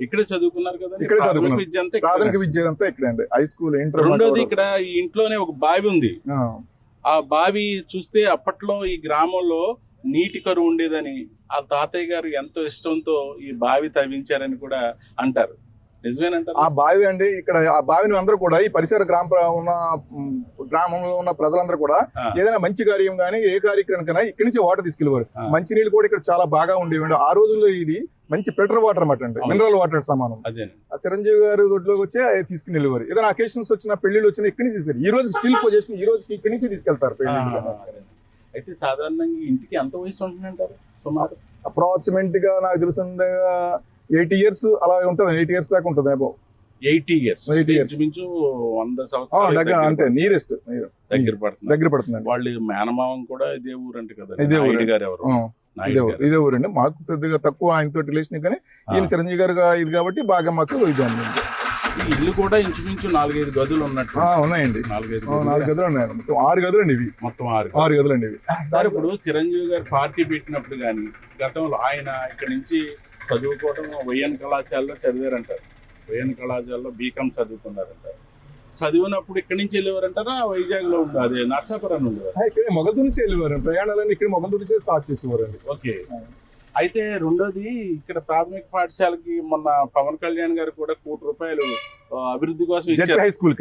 ఇక్కడే చదువుకున్నారు కదా ఇక్కడే చదువుకున్నాం. విద్య అంతా ఇక్కడే. ప్రాథమిక విద్య అంతా ఇక్కడ అండి. హై స్కూల్ ఇంటర్ రెండోది ఇక్కడ ఈ ఇంట్లోనే ఒక బావి ఉంది. ఆ, బావి చూస్తే అప్పట్లో ఈ గ్రామంలో నీటి కరువు ఉండేదని ఆ తాతయ్య గారు ఎంతో ఇష్టంతో ఈ బావి తవ్వించారని కూడా అంటారు. నిజమేనంటారు? ఆ బావి అండి ఇక్కడ ఆ బావిని అందరూ కూడా ఈ పరిసర గ్రామ ఉన్న గ్రామంలో ఉన్న ప్రజలందరూ కూడా. ఏదైనా మంచి కార్యం కానీ ఏ కార్యక్రమం ఇక్కడి నుంచి వాటర్ తీసుకెళ్ళేవారు. మంచి నీళ్ళు కూడా ఇక్కడ చాలా బాగా ఉండేవి. ఆ రోజుల్లో ఇది మంచి ఫిల్టర్ వాటర్ అన్నమాట అండి. మినరల్ వాటర్ సమానం. ఆ చిరంజీవి గారు దొడ్లోకి వచ్చి తీసుకుని వెళ్ళేవారు ఏదైనా అకేషన్స్ వచ్చినా పెళ్ళిళ్ళు వచ్చినా ఇక్కడి నుంచి తీసుకెళ్ళి ఈ రోజు స్టిల్ పొజిషన్ ఈ రోజుకి ఇక్కడి నుంచి తీసుకెళ్తారు అయితే సాధారణంగా ఇంటికి ఎంత వయసు ఉంటుందంటారు? సుమారు? అప్రాక్సిమేట్గా నాకు తెలిసి ఎయిటీ ఇయర్స్ అలా ఉంటుంది. ఎయిటీ ఇయర్స్ దాకా ఉంటుంది అబో ఎయిటీ ఇయర్స్. 80 years. ఇంచుమించు వంద ఆ, సంవత్సరాలు దగ్గర అంతే నియరెస్ట్ దగ్గర పడుతుంది. దగ్గర పడుతుందండి. వాళ్ళు మేనమావం కూడా ఇదే ఊరు అంటే కదా ఇదే ఊరు. గారు ఎవరు? ఇదే. ఇదే ఊరండి. మాకు కొద్దిగా తక్కువ ఆయనతో రిలేషన్ కానీ ఈయన చిరంజీవి గారు ఇది కాబట్టి బాగా మాకు ఇది ఇల్లు కూడా ఇంచుమించు నాలుగైదు గదులు ఉన్నట్టు. ఉన్నాయండి. నాలుగైదు నాలుగు గదులు. గదులు ఉన్నాయి మొత్తం ఆరు గదులు అండి ఇవి. మొత్తం ఆరు ఆరు గదులు అండి ఇవి. సార్ ఇప్పుడు చిరంజీవి గారు పార్టీ పెట్టినప్పుడు కానీ గతంలో ఆయన ఇక్కడ నుంచి చదువుకోవడం వైఎన్ కళాశాలలో చదివారంటారు వైఎన్ కళాశాలలో బీకామ్ చదువుకున్నారంటారు చదివినప్పుడు ఇక్కడి నుంచి వెళ్ళేవారంటారా? వైజాగ్లో అదే నర్సాపురం ఇక్కడ మొగల్తూరిసే వెళ్ళేవారు. ప్రయాణాలన్నీ ఇక్కడ మొగల్తూరిసే స్టార్ట్ చేసేవారండి. ఓకే. అయితే రెండోది ఇక్కడ ప్రాథమిక పాఠశాలకి మొన్న పవన్ కళ్యాణ్ గారు కూడా కోటి రూపాయలు అభివృద్ధి కోసం ఇచ్చారు. హై స్కూల్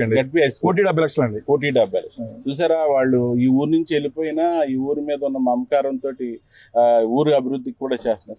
కోటి డెబ్బై లక్షలు అండి. కోటి డెబ్బై Hmm. చూసారా వాళ్ళు ఈ ఊరు నుంచి వెళ్ళిపోయినా ఈ ఊరి మీద ఉన్న మమకారంతో ఊరు అభివృద్ధికి కూడా చేస్తున్నారు.